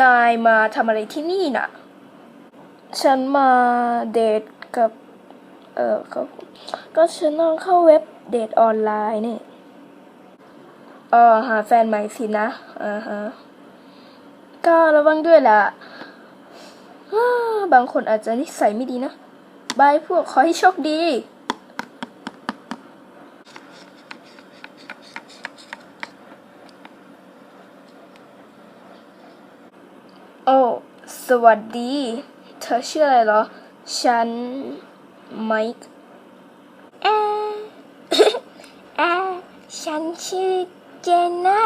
นายมาทำอะไรที่นี่น่ะ ฉันมาเดทกับ เออก็ก็ฉันลองเข้าเว็บเดทออนไลน์นี่เออหาแฟนใหม่สินะอ่าฮะก็ระวังด้วยล่ะ บางคนอาจจะนิสัยไม่ดีนะบายพวกขอให้โชคดี โอ้ สวัสดี เธอชื่ออะไรเหรอ ฉัน ไมค์เอ่อเอ่อฉันชื่อเจน่า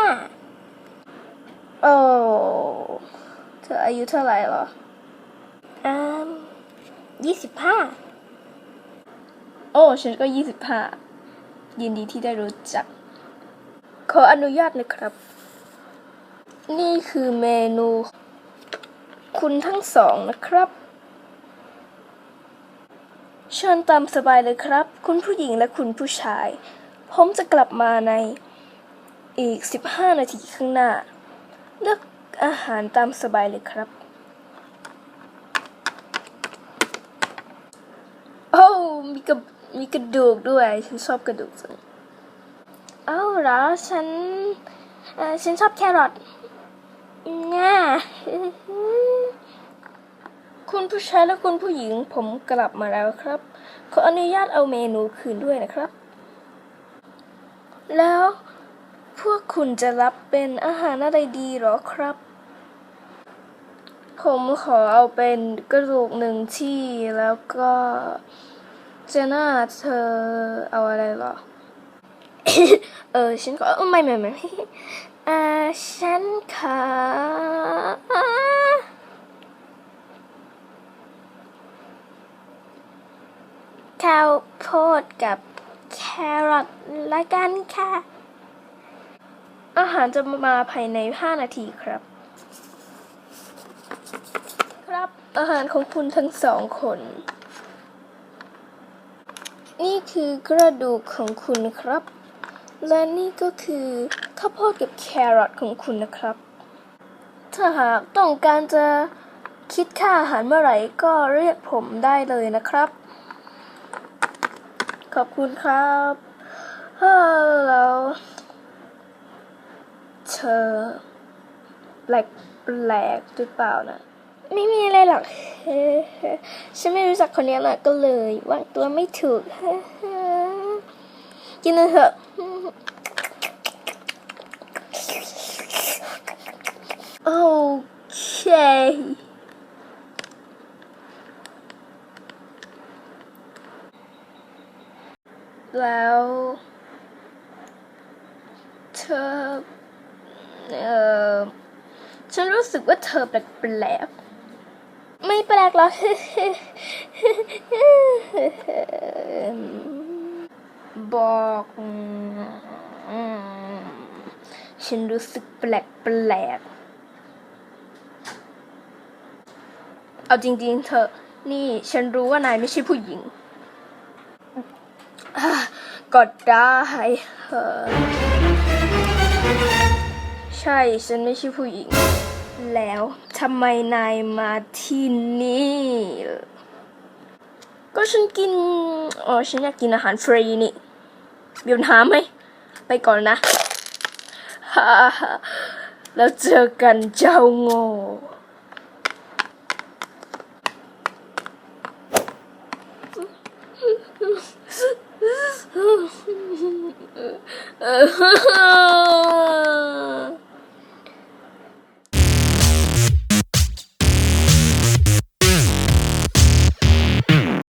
โอ้ เธออายุเท่าไหร่เหรออืมยี่สิบห้า โอ้ ฉันก็ยี่สิบห้า ยินดีที่ได้รู้จัก ขออนุญาตนะครับ นี่คือเมนู คุณทั้งสองนะครับเชิญตามสบายเลยครับ คุณผู้หญิงและคุณผู้ชาย ผมจะกลับมาในอีก 15 นาทีข้างหน้า เลือกอาหารตามสบายเลยครับ โอ้ มีกระมีกระดูกด้วย ฉันชอบกระดูกจังเอ้าเหรอ ฉัน ฉันชอบแครอท ง่าคุณผู้ชายและคุณผู้หญิงผมกลับมาแล้วครับ ขออนุญาตเอาเมนูคืนด้วยนะครับ แล้วพวกคุณจะรับเป็นอาหารอะไรดีหรอครับ ผมขอเอาเป็นกระดูกหนึ่งที่แล้วก็เจน่าเธอเอาอะไรหรอ เออฉันก็เออไม่ไม่ไม่ อ่าฉันขอข้าวโพดกับแครอทละกันค่ะ อาหารจะมาภายใน 5 นาทีครับ ครับอาหารของคุณทั้งสองคน นี่คือกระดูกของคุณนะครับ และนี่ก็คือข้าวโพดกับแครอทของคุณนะครับ ถ้าหากต้องการจะคิดค่าอาหารเมื่อไหร่ก็เรียกผมได้เลยนะครับ ขอบคุณครับเฮ้แล้วเธอแปลกแปลกหรือเปล่านะไม่มีอะไรหรอกฉันไม่รู้จักคนนี้นะก็เลย วางตัวไม่ถูกกินเลยเถอะ โอ เคแล้วเธอเออฉันรู้สึกว่าเธอแปลกไม่แปลกหรอกบอกฉันรู้สึกแปลกแปลกๆ เอาจริง ๆ เธอ นี่ฉันรู้ว่านายไม่ใช่ผู้หญิงอะก็ได้เออใช่ฉันไม่ใช่ผู้หญิง แล้วทำไมนายมาที่นี่ ก็ฉันกินอ๋อฉันอยากกินอาหารฟรีนี่มีปัญหาไหม ไปก่อนนะฮ่าแล้วเจอกันเจ้าโง่ 呃呃呵